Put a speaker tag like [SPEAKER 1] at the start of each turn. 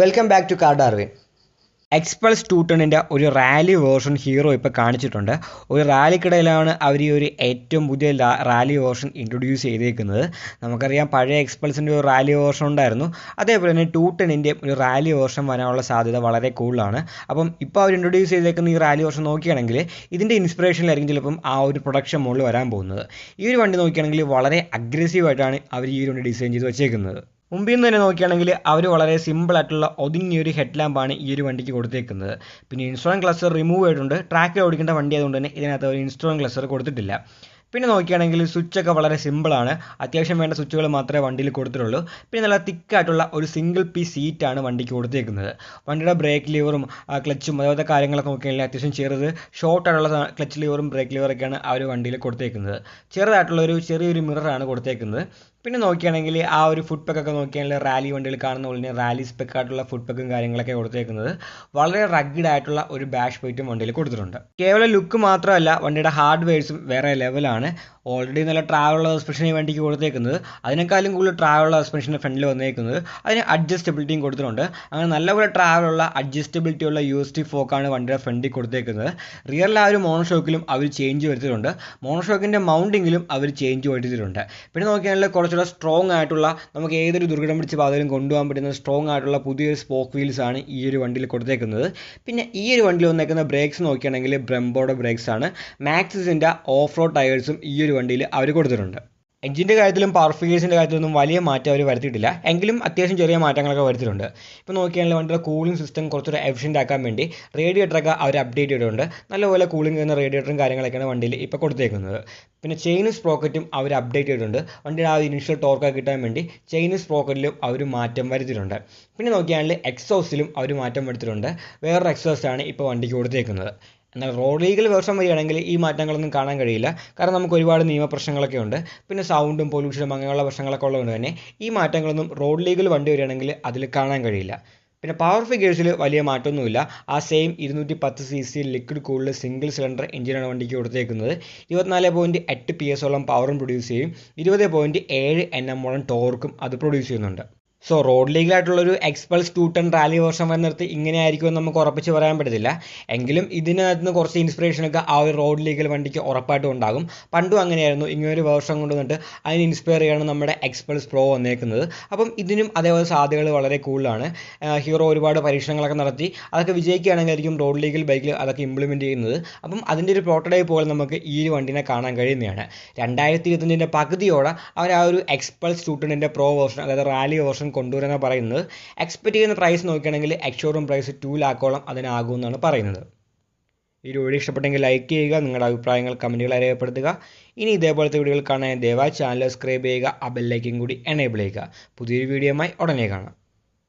[SPEAKER 1] Welcome back to car Darwin Xpulse two ടെണ്ണിന്റെ ഒരു rally version hero ഇപ്പോൾ കാണിച്ചിട്ടുണ്ട്. ഒരു റാലിക്കിടയിലാണ് അവർ ഈ ഒരു ഏറ്റവും പുതിയ റാലി വേർഷൻ ഇൻട്രൊഡ്യൂസ് ചെയ്തേക്കുന്നത്. നമുക്കറിയാം പഴയ എക്സ്പ്രസിന്റെ ഒരു റാലി വേർഷൻ ഉണ്ടായിരുന്നു. അതേപോലെ തന്നെ ടു ടെണ്ണിന്റെ ഒരു റാലി വേർഷൻ വരാനുള്ള സാധ്യത വളരെ കൂടുതലാണ്. അപ്പം ഇപ്പോൾ അവർ ഇൻട്രൊഡ്യൂസ് ചെയ്തേക്കുന്ന ഈ റാലി വേർഷൻ നോക്കുകയാണെങ്കിൽ ഇതിന്റെ ഇൻസ്പിറേഷനിലായിരിക്കും ചിലപ്പം ആ ഒരു പ്രൊഡക്ഷൻ മുകളിൽ വരാൻ പോകുന്നത്. ഈ ഒരു വണ്ടി നോക്കുകയാണെങ്കിൽ വളരെ അഗ്രസീവായിട്ടാണ് അവർ ഈ ഒരു വണ്ടി ഡിസൈൻ ചെയ്ത് വെച്ചേക്കുന്നത്. മുമ്പിൽ നിന്ന് തന്നെ നോക്കുകയാണെങ്കിൽ അവർ വളരെ സിമ്പിൾ ആയിട്ടുള്ള ഒതുങ്ങിയ ഒരു ഹെഡ് ലാമ്പാണ് ഈ ഒരു വണ്ടിക്ക് കൊടുത്തേക്കുന്നത്. പിന്നെ ഇൻസ്ട്രോൺ ക്ലസ്റ്റർ റിമൂവ് ചെയ്തിട്ടുണ്ട് ട്രാക്കിൽ ഓടിക്കേണ്ട വണ്ടി ആയതുകൊണ്ട് തന്നെ ഇതിനകത്ത് ഒരു ഇൻസ്ട്രോൺ ക്ലസ്റ്റർ കൊടുത്തിട്ടില്ല. പിന്നെ നോക്കുകയാണെങ്കിൽ സ്വിച്ചൊക്കെ വളരെ സിമ്പിളാണ് അത്യാവശ്യം വേണ്ട സ്വിച്ചുകൾ മാത്രമേ വണ്ടിയിൽ കൊടുത്തിട്ടുള്ളൂ. പിന്നെ നല്ല തിക്കായിട്ടുള്ള ഒരു സിംഗിൾ പീസ് സീറ്റാണ് വണ്ടിക്ക് കൊടുത്തേക്കുന്നത്. വണ്ടിയുടെ ബ്രേക്ക് ലിവറും ക്ലച്ചും അതുപോലത്തെ കാര്യങ്ങളൊക്കെ നോക്കുകയാണെങ്കിൽ അത്യാവശ്യം ചെറുത് ഷോർട്ട് ആയിട്ടുള്ള ക്ലച്ച് ലിവറും ബ്രേക്ക് ലിവറൊക്കെയാണ് ആ ഒരു വണ്ടിയിൽ കൊടുത്തേക്കുന്നത്. ചെറുതായിട്ടുള്ള ഒരു ചെറിയൊരു മിററാണ് കൊടുത്തേക്കുന്നത്. പിന്നെ നോക്കുകയാണെങ്കിൽ ആ ഒരു ഫുഡ് പെക്കൊക്കെ നോക്കിയാണെങ്കിൽ റാലി വണ്ടികൾ കാണുന്ന പോലെ തന്നെ റാലി സ്പെക്കായിട്ടുള്ള ഫുഡ് പെക്കും കാര്യങ്ങളൊക്കെ കൊടുത്തേക്കുന്നത്. വളരെ റഗ്ഡ് ആയിട്ടുള്ള ഒരു ബാഷ് പ്ലേറ്റും വണ്ടിയിൽ കൊടുത്തിട്ടുണ്ട്. കേവലം ലുക്ക് മാത്രമല്ല വണ്ടിയുടെ ഹാർഡ്വെയർസും വേറെ ലെവലാണ് ഓൾറെഡി നല്ല ട്രാവലുള്ള ഈ വണ്ടിക്ക് കൊടുത്തേക്കുന്നത്. അതിനേക്കാളും കൂടുതൽ ട്രാവലുള്ള സസ്പെൻഷന്റെ ഫ്രണ്ടിൽ വന്നേക്കുന്നത്. അതിന് അഡ്ജസ്റ്റബിലിറ്റിയും കൊടുത്തിട്ടുണ്ട്. അങ്ങനെ നല്ലപോലെ ട്രാവലുള്ള അഡ്ജസ്റ്റബിലിറ്റി ഉള്ള യു എസ് ടി ഫോക്കാണ് വണ്ടിയുടെ ഫ്രണ്ടിൽ കൊടുത്തേക്കുന്നത്. റിയറിൽ ആ ഒരു മോണോഷോക്കിലും അവർ ചേഞ്ച് വരുത്തിയിട്ടുണ്ട്. മോണോഷോക്കിന്റെ മൗണ്ടിങ്ങിലും അവർ ചേഞ്ച് വരുത്തിയിട്ടുണ്ട്. പിന്നെ നോക്കിയാണെങ്കിൽ കുറച്ചുകൂടെ സ്ട്രോങ് ആയിട്ടുള്ള നമുക്ക് ഏതൊരു ദുർഘടം പിടിച്ച പാതയിലും കൊണ്ടുപോകാൻ പറ്റുന്ന സ്ട്രോങ് ആയിട്ടുള്ള പുതിയൊരു സ്പോക്ക് വീൽസ് ആണ് ഈ ഒരു വണ്ടിയിൽ കൊടുത്തേക്കുന്നത്. പിന്നെ ഈ ഒരു വണ്ടിയിൽ വന്നേക്കുന്ന ബ്രേക്സ് നോക്കുകയാണെങ്കിൽ ബ്രംബോയുടെ ബ്രേക്സ് ആണ്. മാക്സിസിന്റെ ഓഫ് റോഡ് ടയേഴ്സും ഈ ഒരു വണ്ടിയിൽ അവർ കൊടുത്തിട്ടുണ്ട്. എഞ്ചിന്റെ കാര്യത്തിലും പവർ ഫിഗേഴ്സിന്റെ കാര്യത്തിലൊന്നും വലിയ മാറ്റം അവർ വരുത്തിയിട്ടില്ല. എങ്കിലും അത്യാവശ്യം ചെറിയ മാറ്റങ്ങളൊക്കെ വരുത്തിയിട്ടുണ്ട്. ഇപ്പോൾ നോക്കിയാണെങ്കിൽ വണ്ടിയുടെ കൂളിംഗ് സിസ്റ്റം കുറച്ചുകൂടെ എഫിഷ്യന്റ് ആക്കാൻ വേണ്ടി റേഡിയേറ്ററൊക്കെ അവർ അപ്ഡേറ്റ് ചെയ്തിട്ടുണ്ട്. നല്ലപോലെ കൂളിംഗ് ചെയ്യുന്ന റേഡിയേറ്ററും കാര്യങ്ങളൊക്കെയാണ് വണ്ടിയിൽ ഇപ്പോൾ കൊടുത്തേക്കുന്നത്. പിന്നെ ചെയിൻ സ്പ്രോക്കറ്റും അവർ അപ്ഡേറ്റ് ചെയ്തിട്ടുണ്ട്. വണ്ടിയുടെ ആ ഇനിഷ്യൽ ടോർക്കൊക്കെ കിട്ടാൻ വേണ്ടി ചെയിൻ സ്പ്രോക്കറ്റിലും അവർ മാറ്റം വരുത്തിയിട്ടുണ്ട്. പിന്നെ നോക്കിയാണെങ്കിൽ എക്സോസിലും അവർ മാറ്റം വരുത്തിയിട്ടുണ്ട്. വേറൊരു ആണ് ഇപ്പോൾ വണ്ടിക്ക് കൊടുത്തേക്കുന്നത്. എന്നാൽ റോഡ് ലീഗൽ വേർഷൻ വരികയാണെങ്കിൽ ഈ മാറ്റങ്ങളൊന്നും കാണാൻ കഴിയില്ല. കാരണം നമുക്ക് ഒരുപാട് നിയമപ്രശ്നങ്ങളൊക്കെ ഉണ്ട്. പിന്നെ സൗണ്ടും പൊല്യൂഷനും അങ്ങനെയുള്ള പ്രശ്നങ്ങളൊക്കെ ഉള്ളതുകൊണ്ട് തന്നെ ഈ മാറ്റങ്ങളൊന്നും റോഡ് ലീഗൽ വണ്ടി വരികയാണെങ്കിൽ അതിൽ കാണാൻ കഴിയില്ല. പിന്നെ പവർ ഫിഗേഴ്സിൽ വലിയ മാറ്റമൊന്നുമില്ല. ആ സെയിം ഇരുന്നൂറ്റി പത്ത് സി സി ലിക്വിഡ് കൂളിൽ സിംഗിൾ സിലിണ്ടർ എഞ്ചിനാണ് വണ്ടിക്ക് കൊടുത്തേക്കുന്നത്. ഇരുപത്തിനാല് പോയിന്റ് എട്ട് പി എസോളം പവറും പ്രൊഡ്യൂസ് ചെയ്യും. ഇരുപത് പോയിന്റ് ഏഴ് എൻ എമ്മോളം ടോർക്കും അത് പ്രൊഡ്യൂസ് ചെയ്യുന്നുണ്ട്. So road ലീഗലായിട്ടുള്ളൊരു Xpulse two ten rally version വന്നിടത്ത് ഇങ്ങനെ ആയിരിക്കുമെന്ന് നമുക്ക് ഉറപ്പിച്ച് പറയാൻ പറ്റത്തില്ല. എങ്കിലും ഇതിനകത്ത് നിന്ന് കുറച്ച് ഇൻസ്പിറേഷനൊക്കെ ആ ഒരു റോഡ് ലീഗൽ വണ്ടിക്ക് ഉറപ്പായിട്ടും ഉണ്ടാകും. പണ്ടും അങ്ങനെയായിരുന്നു. ഇങ്ങനൊരു വേർഷൻ കൊണ്ടുവന്നിട്ട് അതിന് ഇൻസ്പയർ ചെയ്യാണ് നമ്മുടെ എക്സ്പൾസ് പ്രോ വന്നേക്കുന്നത്. അപ്പം ഇതിനും അതേപോലെ സാധ്യതകൾ വളരെ കൂടുതലാണ്. ഹീറോ ഒരുപാട് പരീക്ഷണങ്ങളൊക്കെ നടത്തി. അതൊക്കെ വിജയിക്കുകയാണെങ്കിലായിരിക്കും റോഡ് ലീഗൽ ബൈക്കിൽ അതൊക്കെ ഇംപ്ലിമെന്റ് ചെയ്യുന്നത്. അപ്പം അതിന്റെ ഒരു പ്രോട്ടോടൈപ്പ് പോലെ നമുക്ക് ഈ ഒരു വണ്ടിനെ കാണാൻ കഴിയുന്നതാണ്. രണ്ടായിരത്തി ഇരുപത്തഞ്ചിന്റെ പകുതിയോടെ അവർ ആ ഒരു എക്സ്പൾസ് ടു ടെന്നിന്റെ പ്രോ വേർഷൻ അതായത് റാലി വേർഷൻ കൊണ്ടുവരാനാണ് പറയുന്നത്. എക്സ്പെക്ട് ചെയ്യുന്ന പ്രൈസ് നോക്കുകയാണെങ്കിൽ എക്സ്ഷോറൂം പ്രൈസ് ടു ലാക്കോളം അതിനാകുമെന്നാണ് പറയുന്നത്. ഈ വീഡിയോ ഇഷ്ടപ്പെട്ടെങ്കിൽ ലൈക്ക് ചെയ്യുക നിങ്ങളുടെ അഭിപ്രായങ്ങൾ കമന്റുകൾ രേഖപ്പെടുത്തുക ഇനി ഇതേപോലത്തെ വീഡിയോകൾ കാണാൻ ദയവായി ചാനൽ സബ്സ്ക്രൈബ് ചെയ്യുക ആ ബെല്ലൈക്കും കൂടി എനേബിൾ ചെയ്യുക. പുതിയൊരു വീഡിയോയുമായി ഉടനെ കാണാം.